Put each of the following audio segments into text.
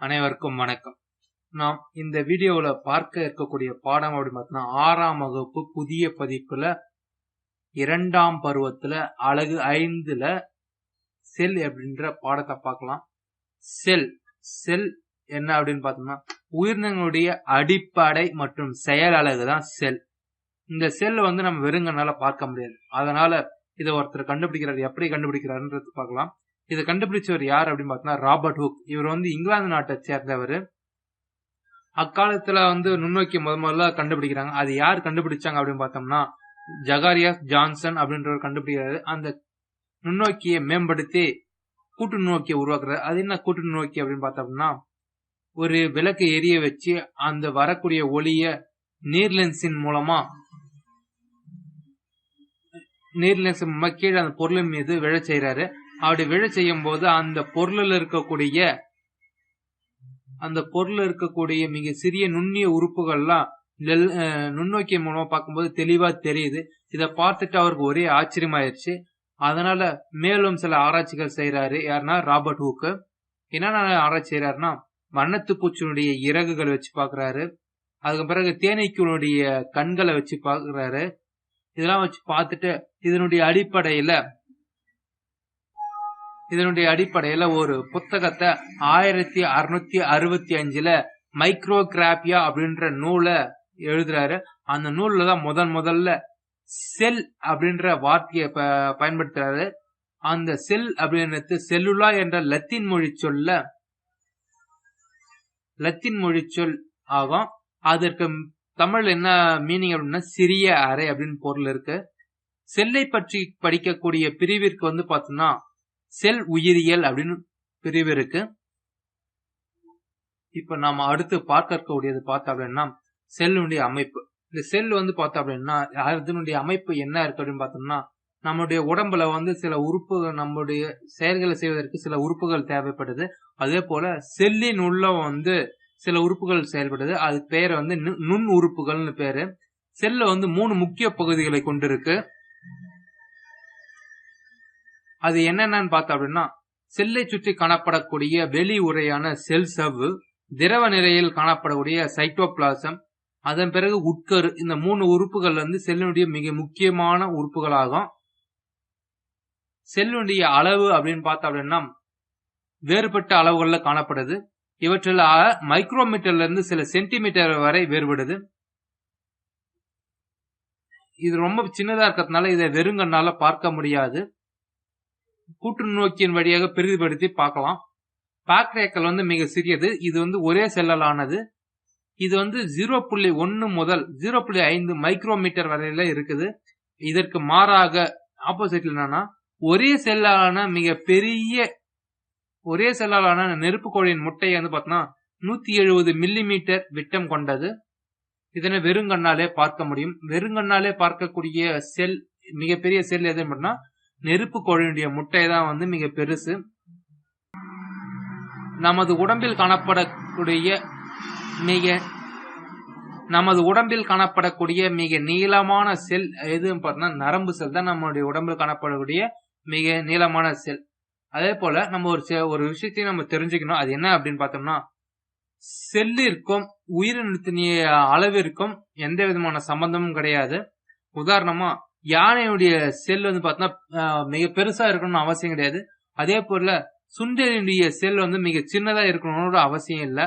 அனைவருக்கும் வணக்கம். நாம் இந்த வீடியோவில் பார்க்க இருக்கக்கூடிய பாடம் அப்படின்னு பார்த்தோம்னா ஆறாம் வகுப்பு புதிய பதிப்பில் இரண்டாம் பருவத்தில் அழகு ஐந்தில் செல் அப்படின்ற பாடத்தை பார்க்கலாம். செல் செல் என்ன அப்படின்னு பார்த்தோம்னா உயிரினங்களுடைய அடிப்படை மற்றும் செயல் அழகு தான் செல். இந்த செல் வந்து நம்ம வெறுங்கனால பார்க்க முடியாது. அதனால இதை ஒருத்தர் கண்டுபிடிக்கிறார் எப்படி கண்டுபிடிக்கிறாருன்றது பார்க்கலாம். இதை கண்டுபிடிச்சவர் யார் அப்படின்னு பார்த்தோம்னா ராபர்ட் ஹுக். இவர் வந்து இங்கிலாந்து நாட்டை சேர்ந்தவர். அக்காலத்துல வந்து நுண்ணோக்கி முத முதல்ல கண்டுபிடிக்கிறாங்க. அது யார் கண்டுபிடிச்சாங்க அப்படின்னு பார்த்தோம்னா ஜகாரியாஸ் ஜான்சன் அப்படின்றவர் கண்டுபிடிக்கிறாரு. அந்த நுண்ணோக்கியை மேம்படுத்தி கூட்டு நுண்ணோக்கியை உருவாக்குறாரு. அது என்ன கூட்டு நுண்ணோக்கி அப்படின்னு பார்த்தோம்னா ஒரு விளக்கு எரிய வச்சு அந்த வரக்கூடிய ஒளிய நீர் லென்ஸின் மூலமா நீர் லென்ஸ் மூலமா கீழே அந்த பொருளின் மீது விழ செய்யறாரு அப்படி விழ செய்யும் போது அந்த பொருளில் இருக்கக்கூடிய அந்த பொருள் இருக்கக்கூடிய மிக சிறிய நுண்ணிய உறுப்புகள்லாம் நெல் நுண்ணோக்கி மூலமா பார்க்கும்போது தெளிவா தெரியுது. இதை பார்த்துட்டு அவருக்கு ஒரே ஆச்சரியமாயிருச்சு. அதனால மேலும் சில ஆராய்ச்சிகள் செய்யறாரு யாருன்னா ராபர்ட் ஹூக்கு. என்னென்ன ஆராய்ச்சி செய்யறாருன்னா வண்ணத்து பூச்சியினுடைய இறகுகள் வச்சு பாக்குறாரு அதுக்கு பிறகு தேனீக்களுடைய கண்களை வச்சு பாக்குறாரு இதெல்லாம் வச்சு பார்த்துட்டு இதனுடைய அடிப்படையில இதனுடைய அடிப்படையில ஒரு புத்தகத்தை ஆயிரத்தி அறுநூத்தி அறுபத்தி அஞ்சுல மைக்ரோகிராபியா அப்படின்ற நூலை எழுதுறாரு. அந்த நூல்ல தான் முதன் முதல்ல செல் அப்படின்ற வார்த்தையை ப- பயன்படுத்துறாரு. அந்த செல் அப்படின்றது செல்லுலா என்ற லத்தீன் மொழி சொல்ல லத்தீன் மொழி சொல் ஆகும். அதற்கு தமிழ் என்ன மீனிங் அப்படின்னா சிறிய அறை அப்படின்னு பொருள் இருக்கு. செல்லை பற்றி படிக்கக்கூடிய பிரிவிற்கு வந்து பாத்தீங்கன்னா செல் உயிரியல் அப்படின்னு பிரிவு இருக்கு. இப்ப நாம அடுத்து பார்க்க இருக்கக்கூடியது பார்த்தோம் அப்படின்னா செல்லுடைய அமைப்பு. இந்த செல் வந்து பார்த்தோம் அப்படின்னா அதனுடைய அமைப்பு என்ன இருக்கு அப்படின்னு பார்த்தோம்னா நம்மளுடைய உடம்புல வந்து சில உறுப்புகள் நம்முடைய செயல்களை செய்வதற்கு சில உறுப்புகள் தேவைப்படுது. அதே போல செல்லின் உள்ள வந்து சில உறுப்புகள் செயல்படுது. அது பேர் வந்து நுண் உறுப்புகள்னு பேரு. செல்ல வந்து மூணு முக்கிய பகுதிகளை கொண்டிருக்கு. அது என்னென்னு பார்த்தோம் அப்படின்னா செல்லை சுற்றி காணப்படக்கூடிய வெளி உரையான செல் சவ்வு திரவ நிலையில் காணப்படக்கூடிய சைட்டோபிளாசம் அதன் பிறகு உட்கரு இந்த மூணு உறுப்புகள் வந்து செல்லினுடைய மிக முக்கியமான உறுப்புகளாகும். செல்லுடைய அளவு அப்படின்னு பார்த்தோம் அப்படின்னா வேறுபட்ட அளவுகளில் காணப்படுது. இவற்றில் மைக்ரோமீட்டர்ல இருந்து சில சென்டிமீட்டர் வரை வேறுபடுது. இது ரொம்ப சின்னதா இருக்கிறதுனால இதை வெறுங்கண்ணால பார்க்க முடியாது. கூட்டு நோக்கியின் வழியாக பெரிதுபடுத்தி பார்க்கலாம். பேக்ரேக்கல் வந்து மிக சிறியது. இது வந்து ஒரே செல்லலானது. இது வந்து ஜீரோ புள்ளி ஒன்னு முதல் ஜீரோ புள்ளி ஐந்து மைக்ரோமீட்டர் வரையில இருக்குது. இதற்கு மாறாக ஆப்போசிட்ல என்னன்னா ஒரே செல்லாலான மிக பெரிய ஒரே செல்லாலான நெருப்பு கோழியின் முட்டையை வந்து பார்த்தோம்னா நூத்தி எழுபது மில்லிமீட்டர் விட்டம் கொண்டது. இதனை வெறுங்கண்ணாலே பார்க்க முடியும். வெறுங்கண்ணாலே பார்க்கக்கூடிய செல் மிகப்பெரிய செல் எது அப்படின்னா நெருப்பு கோழியுடைய முட்டை தான் வந்து மிக பெருசு. நமது உடம்பில் காணப்படக்கூடிய மிக நமது உடம்பில் காணப்படக்கூடிய மிக நீளமான செல் எதுன்னு பார்த்தோம்னா நரம்பு செல் தான் நம்மளுடைய உடம்பில் காணப்படக்கூடிய மிக நீளமான செல். அதே போல நம்ம ஒரு ஒரு விஷயத்தையும் நம்ம தெரிஞ்சுக்கணும். அது என்ன அப்படின்னு பார்த்தோம்னா செல்லிற்கும் உயிரினத்தினுடைய அளவிற்கும் எந்த விதமான சம்பந்தமும் கிடையாது. உதாரணமா யானையுடைய செல் வந்து பாத்தீங்கன்னா மிக பெருசா இருக்கணும்னு அவசியம் கிடையாது. அதே போல சுண்டலினுடைய செல் வந்து மிக சின்னதா இருக்கணும்னு அவசியம் இல்லை.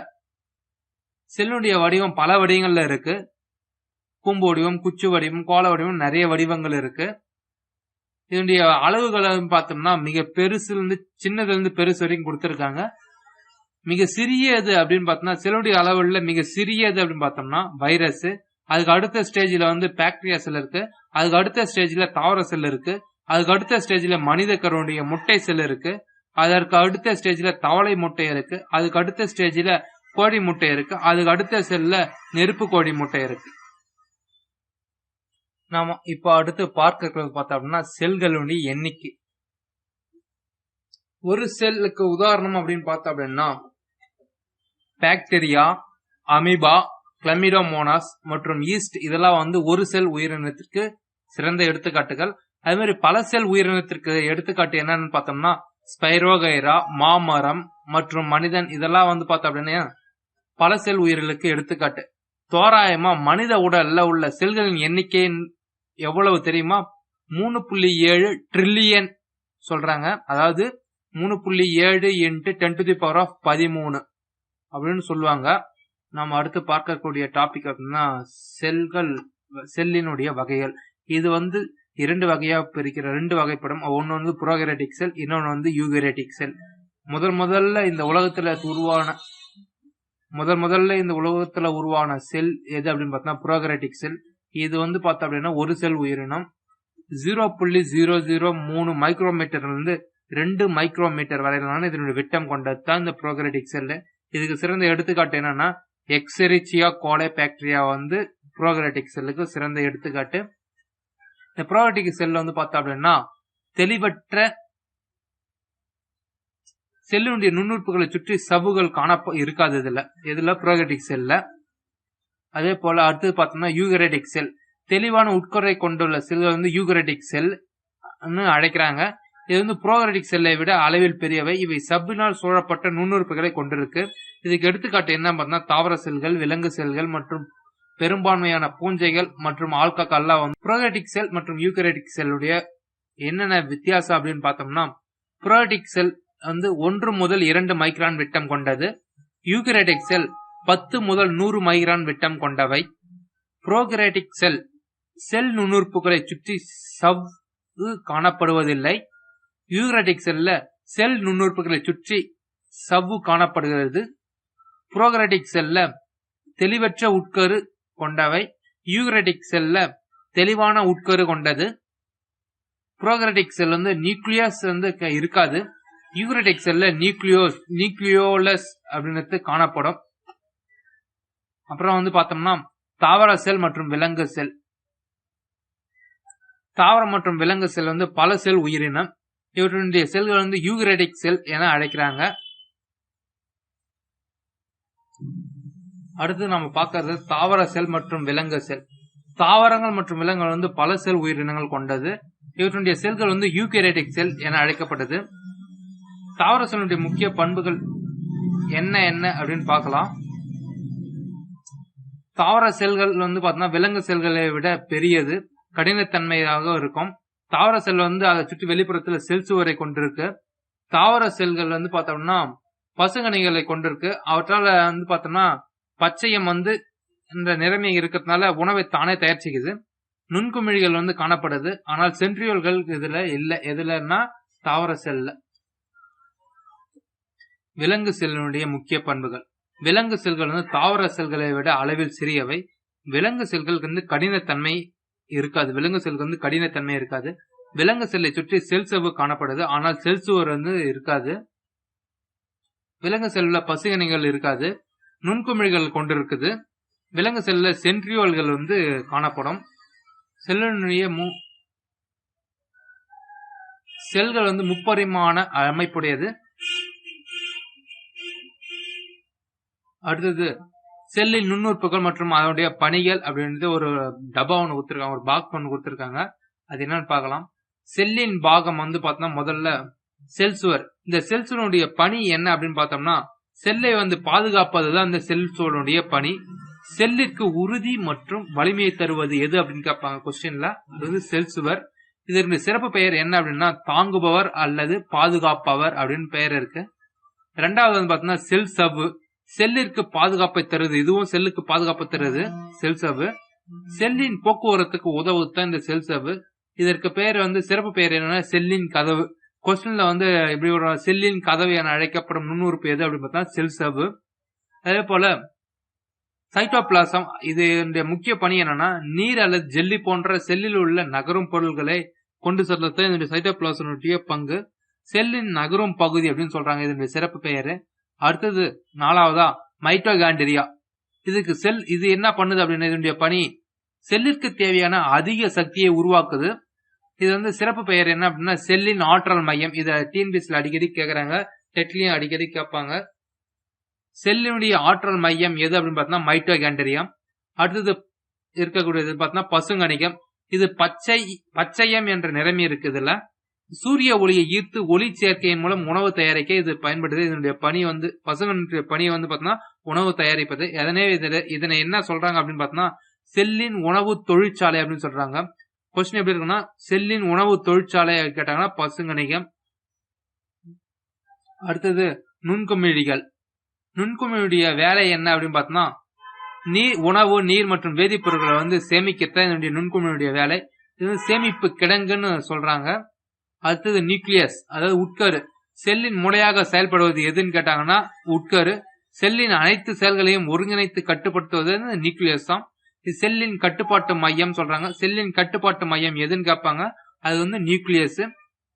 செல்லுடைய வடிவம் பல வடிவங்கள்ல இருக்கு. கூம்பு வடிவம் குச்சி வடிவம் கோல வடிவம் நிறைய வடிவங்கள் இருக்கு. இதனுடைய அளவுகளை பார்த்தோம்னா மிக பெருசுல இருந்து சின்னதுல இருந்து பெருசு வரைக்கும் கொடுத்துருக்காங்க. மிக சிறியது அப்படின்னு பார்த்தோம்னா செல்லுடைய அளவுல மிக சிறியது அப்படின்னு பார்த்தோம்னா வைரஸ் அதுக்கு அடுத்த ஸ்டேஜ்ல வந்து பாக்டீரியா செல் இருக்கு. அதுக்கு அடுத்த ஸ்டேஜ்ல தாவர செல் இருக்கு. அதுக்கு அடுத்த ஸ்டேஜ்ல மனித கருவனுடைய முட்டை செல் இருக்கு. அதற்கு அடுத்த ஸ்டேஜ்ல தவளை முட்டை இருக்கு. அதுக்கு அடுத்த ஸ்டேஜ்ல கோழி முட்டை இருக்கு. அதுக்கு அடுத்த செல்ல நெருப்பு கோழி முட்டை இருக்கு. நாம இப்ப அடுத்து பார்க்கிறது பார்த்தோம் அப்படின்னா செல்களுடைய எண்ணிக்கை. ஒரு செல்லுக்கு உதாரணம் அப்படின்னு பார்த்தோம் அப்படின்னா பாக்டீரியா அமீபா கிளமிடோமோனாஸ் மற்றும் ஈஸ்ட் இதெல்லாம் வந்து ஒரு செல் உயிரினத்திற்கு சிறந்த எடுத்துக்காட்டுகள். அதே மாதிரி பல செல் உயிரினத்திற்கு எடுத்துக்காட்டு என்னன்னு பார்த்தோம்னா ஸ்பைரோகைரா மாமரம் மற்றும் மனிதன் இதெல்லாம் வந்து பார்த்தோம் அப்படின்னா பல செல் உயிர்களுக்கு எடுத்துக்காட்டு. தோராயமா மனித உடல்ல உள்ள செல்களின் எண்ணிக்கை எவ்வளவு தெரியுமா? மூணு புள்ளி ஏழு ட்ரில்லியன் சொல்றாங்க. அதாவது மூணு புள்ளி ஏழு into ten to the power of பதிமூணு அப்படின்னு சொல்லுவாங்க. நாம் அடுத்து பார்க்கக்கூடிய டாபிக் அப்படின்னா செல்கள் செல்லினுடைய வகைகள். இது வந்து இரண்டு வகையா பிரிக்கிற ரெண்டு வகைப்படும். ஒன்னு வந்து புரோகரேட்டிக் செல் இன்னொன்று வந்து யூகரேட்டிக் செல். முதல் முதல்ல இந்த உலகத்துல உருவான முதல் முதல்ல இந்த உலகத்துல உருவான செல் எது அப்படின்னு பார்த்தோம்னா புரோகரேட்டிக் செல். இது வந்து பார்த்தோம் அப்படின்னா ஒரு செல் உயிரினம். ஜீரோ புள்ளி ஜீரோ ஜீரோ மூணு மைக்ரோமீட்டர்ல இருந்து ரெண்டு மைக்ரோமீட்டர் வரையிலான இதனுடைய விட்டம் கொண்டது தான் இந்த புரோகரேட்டிக் செல் இதுக்கு சிறந்த எடுத்துக்காட்டு என்னன்னா எக்ஸெரிச்சியா கோலை பாக்டீரியா வந்து ப்ரோகரட்டிக் செல்லுக்கு சிறந்த எடுத்துக்காட்டு. இந்த ப்ரோகரட்டிக் செல் வந்து பார்த்தோம் அப்படின்னா தெளிவற்ற செல்லினுடைய நுண்ணுறுப்புகளை சுற்றி சவுகள் காண இருக்காது இதுல. இதுல ப்ரோகரட்டிக் செல்ல. அதே போல அடுத்தது பார்த்தோம்னா யூகரட்டிக் செல். தெளிவான உட்கரை கொண்டுள்ள செல்கள் வந்து யூகரட்டிக் செல் அழைக்கிறாங்க. இது வந்து புரோகரேட்டிக் செல்லை விட அளவில் பெரியவை. இவை சப்பினால் சூழப்பட்ட நுண்ணுறுப்புகளை கொண்டிருக்கு. இதுக்கு எடுத்துக்காட்டு என்ன பார்த்தா தாவர செல்கள் விலங்கு செல்கள் மற்றும் பெரும்பான்மையான பூஞ்சைகள் மற்றும் ஆல்கஹால்லாம் வந்து புரோகரேட்டிக் செல் மற்றும் யூகரேட்டிக் செல்லுடைய என்னென்ன வித்தியாசம் அப்படின்னு பார்த்தோம்னா புரோகரேட்டிக் செல் வந்து ஒன்று முதல் இரண்டு மைக்ரான் விட்டம் கொண்டது. யூகரேட்டிக் செல் பத்து முதல் நூறு மைக்ரான் விட்டம் கொண்டவை. புரோகரேட்டிக் செல் செல் நுண்ணுறுப்புகளை சுற்றி சவ்வு காணப்படுவதில்லை. யூகரேட்டிக் செல்ல செல் நுண்ணுறுப்புகளை சுற்றி சவ்வு காணப்படுகிறது. புரோகரேட்டிக் செல்ல தெளிவற்ற உட்கரு கொண்டவை. யூகரேட்டிக் செல்ல தெளிவான உட்கரு கொண்டது. புரோகரேட்டிக் செல் வந்து நியூக்ளியஸ் வந்து இருக்காது. யூகரேட்டிக் செல்ல நியூக்ளியோஸ் நியூக்ளியோலஸ் அப்படின்னு காணப்படும். அப்புறம் வந்து பார்த்தோம்னா தாவர செல் மற்றும் விலங்கு செல். தாவரம் மற்றும் விலங்கு செல் வந்து பல செல் உயிரினம். இவற்றினுடைய செல்கள் வந்து யூகரடிக் செல் என அழைக்கிறாங்க. அடுத்து நம்ம பார்க்கறது தாவர செல் மற்றும் விலங்கு செல். தாவரங்கள் மற்றும் விலங்குகள் வந்து பல செல் உயிரினங்கள் கொண்டது. இவற்றினுடைய செல்கள் வந்து யூகரேட்டிக் செல் என அழைக்கப்பட்டது. தாவர செல்லுடைய முக்கிய பண்புகள் என்ன என்ன அப்படின்னு பார்க்கலாம். தாவர செல்கள் வந்து பார்த்தோம்னா விலங்கு செல்களை விட பெரியது கடினத்தன்மையாக இருக்கும். தாவர செல் வந்து அதை சுற்றி வெளிப்புறத்துல செல் சுவரை கொண்டிருக்கு. தாவர செல்கள் வந்து பார்த்தோம்னா பசுங்கனிகளை கொண்டிருக்கு. அவற்றால வந்து பார்த்தோம்னா பச்சையம் வந்து இந்த நிறமை இருக்கிறதுனால உணவை தானே தயாரிச்சுக்குது. நுண்குமிழிகள் வந்து காணப்படுது. ஆனால் சென்ட்ரியோல்கள் இதுல இல்லை. எதுலன்னா தாவர செல்ல. விலங்கு செல்லினுடைய முக்கிய பண்புகள். விலங்கு செல்கள் வந்து தாவர செல்களை விட அளவில் சிறியவை. விலங்கு செல்களுக்கு வந்து கடினத்தன்மை இருக்காது. விலங்கு செல்லுக்கு வந்து கடினத்தன்மை இருக்காது. விலங்கு செல்லை சுற்றி செல் செவ்வு காணப்படுது. ஆனால் செல் சுவர் வந்து இருக்காது. விலங்கு செல்ல பசுகணிகள் இருக்காது. நுண்குமிழ்கள் கொண்டிருக்குது. விலங்கு செல்ல சென்ட்ரியோல்கள் வந்து காணப்படும். செல்லினுடைய மு செல்கள் வந்து முப்பரிமாண அமைப்புடையது. அடுத்தது செல்லின் நுண்ணுறுப்புகள் மற்றும் அதனுடைய பணிகள் அப்படின்றது ஒரு டப்பா ஒன்று கொடுத்துருக்காங்க ஒரு பாக்ஸ் ஒன்று கொடுத்துருக்காங்க. அது என்னன்னு பார்க்கலாம். செல்லின் பாகம் வந்து பார்த்தோம்னா முதல்ல செல் சுவர். இந்த செல் சுவருடைய பணி என்ன அப்படின்னு பார்த்தோம்னா செல்லை வந்து பாதுகாப்பது தான் இந்த செல் சுவருடைய பணி. செல்லிற்கு உறுதி மற்றும் வலிமையை தருவது எது அப்படின்னு கேட்பாங்க கொஸ்டின்ல அது வந்து செல் சுவர். இதற்கு சிறப்பு பெயர் என்ன அப்படின்னா தாங்குபவர் அல்லது பாதுகாப்பவர் அப்படின்னு பெயர் இருக்கு. ரெண்டாவது வந்து பார்த்தோம்னா செல் சவ்வு செல்லிற்கு பாதுகாப்பை தருது. இதுவும் செல்லுக்கு பாதுகாப்பு தருது. செல்சவு செல்லின் போக்குவரத்துக்கு உதவுதான் இந்த செல்சவு இதற்கு பெயர் வந்து சிறப்பு பெயர் என்னன்னா செல்லின் கதவு. கொஸ்டின்ல வந்து இப்படி ஒரு செல்லின் கதவு என அழைக்கப்படும் நுண்ணுறுப்பு எது அப்படின்னு பார்த்தா செல்சவு அதே போல சைட்டோபிளாசம் இது முக்கிய பணி என்னன்னா நீர் அல்லது ஜெல்லி போன்ற செல்லில் உள்ள நகரும் பொருள்களை கொண்டு செல்லத்தான் இதனுடைய சைட்டோபிளாசனுடைய பங்கு. செல்லின் நகரும் பகுதி அப்படின்னு சொல்றாங்க. இதனுடைய சிறப்பு பெயரு. அடுத்தது நாலாவதா? மைட்டோகாண்டிரியா இதுக்கு செல் இது என்ன பண்ணுது அப்படின்னு இதனுடைய பணி செல்லிற்கு தேவையான அதிக சக்தியை உருவாக்குது. இது வந்து சிறப்பு பெயர் என்ன அப்படின்னா செல்லின் ஆற்றல் மையம். இதை டிஎன்பிஎஸ்ல அடிக்கடி கேட்கறாங்க டெட்லையும் அடிக்கடி கேட்பாங்க. செல்லினுடைய ஆற்றல் மையம் எது அப்படின்னு பார்த்தோம்னா மைட்டோகாண்டரியம் அடுத்தது இருக்கக்கூடியது பார்த்தோம்னா பசுங்கணிகம். இது பச்சை பச்சையம் என்ற நிறமி இருக்குதுல்ல சூரிய ஒளியை ஈர்த்து ஒளி சேர்க்கையின் மூலம் உணவு தயாரிக்க இது பயன்படுது. இதனுடைய பணி வந்து பசுவினுடைய பணியை வந்து பார்த்தோம்னா உணவு தயாரிப்பது. எதனே இதில் இதனை என்ன சொல்றாங்க அப்படின்னு பார்த்தோம்னா செல்லின் உணவு தொழிற்சாலை அப்படின்னு சொல்றாங்க. கொஸ்டின் எப்படி இருக்குன்னா செல்லின் உணவு தொழிற்சாலை கேட்டாங்கன்னா பசுங்கணிகம் அடுத்தது நுண்குமிழிகள். நுண்குமிழியுடைய வேலை என்ன அப்படின்னு பார்த்தோம்னா நீர் உணவு நீர் மற்றும் வேதிப்பொருட்களை வந்து சேமிக்கத்தான் இதனுடைய நுண்குமிழியுடைய வேலை. இது சேமிப்பு கிடங்குன்னு சொல்றாங்க. அடுத்தது நியூக்ளியஸ் அதாவது உட்கரு. செல்லின் முறையாக செயல்படுவது எதுன்னு கேட்டாங்கன்னா உட்கரு. செல்லின் அனைத்து செயல்களையும் ஒருங்கிணைத்து கட்டுப்படுத்துவது நியூக்ளியஸ் தான் இது செல்லின் கட்டுப்பாட்டு மையம் சொல்றாங்க. செல்லின் கட்டுப்பாட்டு மையம் எதுன்னு கேட்பாங்க? அது வந்து நியூக்ளியஸ்.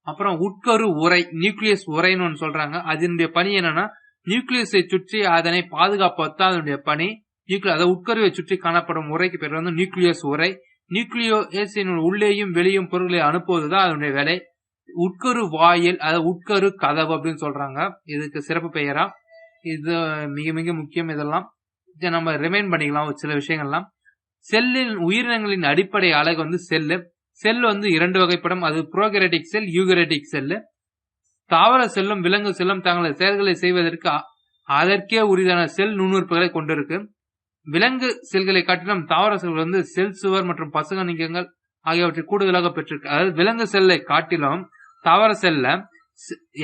அப்புறம் உட்கரு உரை நியூக்ளியஸ் உரைன்னு ஒன்று சொல்றாங்க. அதனுடைய பணி என்னன்னா நியூக்ளியஸை சுற்றி அதனை பாதுகாப்பது தான் அதனுடைய பணி. நியூக்ளியஸ் அதாவது உட்கருவை சுற்றி காணப்படும் உரைக்கு பேர் வந்து நியூக்ளியஸ் உரை நியூக்ளியோசின் உள்ளேயும் வெளியும் பொருட்களை அனுப்புவதுதான் அதனுடைய வேலை. உட்கரு வாயில் அதாவது உட்கரு கதவு அப்படின்னு சொல்றாங்க. இதுக்கு சிறப்பு பெயரா. இது மிக மிக முக்கியம் இதெல்லாம். இதை நம்ம ரிமைண்ட் பண்ணிக்கலாம் ஒரு சில விஷயங்கள்லாம். செல்லின் உயிரினங்களின் அடிப்படை அழகு வந்து செல்லு. செல் வந்து இரண்டு வகைப்படும். அது ப்ரோகரேட்டிக் செல் யூகரேட்டிக் செல்லு. தாவர செல்லும் விலங்கு செல்லும் தங்களது செயல்களை செய்வதற்கு அதற்கே உரிதான செல் நுண்ணுறுப்புகளை கொண்டிருக்கு. விலங்கு செல்களை காட்டிலும் தாவர செல்கள் வந்து செல் சுவர் மற்றும் பசுகணிகங்கள் ஆகியவற்றை கூடுதலாக பெற்றிருக்கு. அதாவது விலங்கு செல்லை காட்டிலும் தவற செல்ல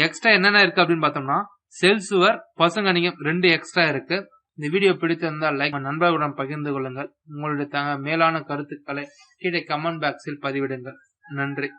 எக்ஸ்ட்ரா என்னென்ன இருக்கு அப்படின்னு பார்த்தோம்னா செல் சுவர் பசுங்கணிகம் ரெண்டு எக்ஸ்ட்ரா இருக்கு. இந்த வீடியோ பிடித்திருந்தால் லைக் நண்பர்களுடன் பகிர்ந்து கொள்ளுங்கள். உங்களுடைய மேலான கருத்துக்களை கீழே கமெண்ட் பாக்ஸில் பதிவிடுங்கள். நன்றி.